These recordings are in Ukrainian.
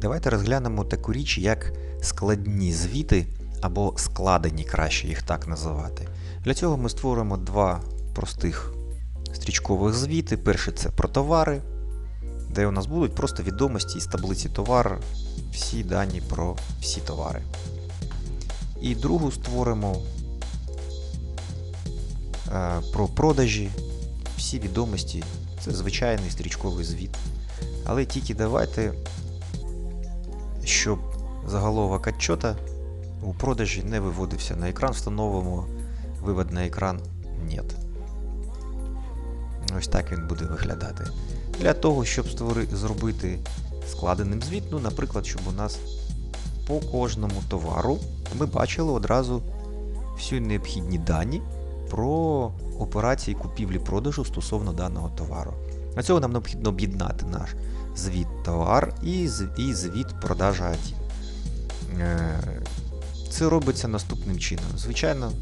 Давайте розглянемо таку річ, як складні звіти або складені, краще їх так називати. Для цього ми створимо два простих стрічкових звіти. Перший це про товари, де у нас будуть просто відомості із таблиці товар, всі дані про всі товари. І другу створимо е, про продажі, всі відомості. Це звичайний стрічковий звіт. Але тільки давайте, щоб заголовок отчета у продажі не виводився на екран, встановимо вивод на екран нет. Ось так він буде виглядати. Для того, щоб створи, зробити складеним звіт, ну, наприклад, щоб у нас по кожному товару ми бачили одразу всі необхідні дані про операції купівлі-продажу стосовно даного товару. Для цього нам необхідно об'єднати наш звіт товар і, звіт продажа 1. Е, Це робиться наступним чином. Звичайно,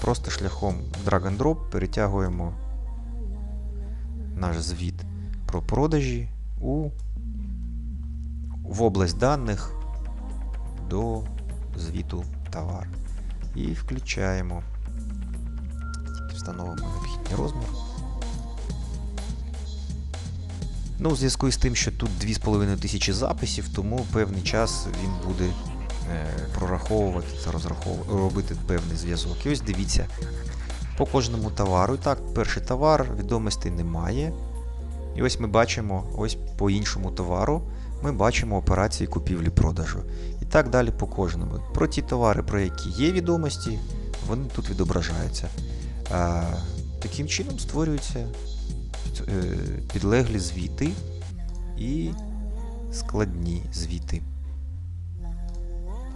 просто шляхом drag-and-drop перетягуємо наш звіт про продажі у, в область даних до звіту товар. І включаємо. Встановимо необхідний розмір. Ну, у зв'язку з тим, що тут 2500 записів, тому певний час він буде е, прораховувати та розраховувати, робити певний зв'язок. І ось дивіться, по кожному товару. Так, перший товар, відомостей немає. І ось ми бачимо, ось по іншому товару ми бачимо операції купівлі-продажу. І так далі по кожному. Про ті товари, про які є відомості, вони тут відображаються. А, таким чином створюються е, підлеглі звіти і складні звіти.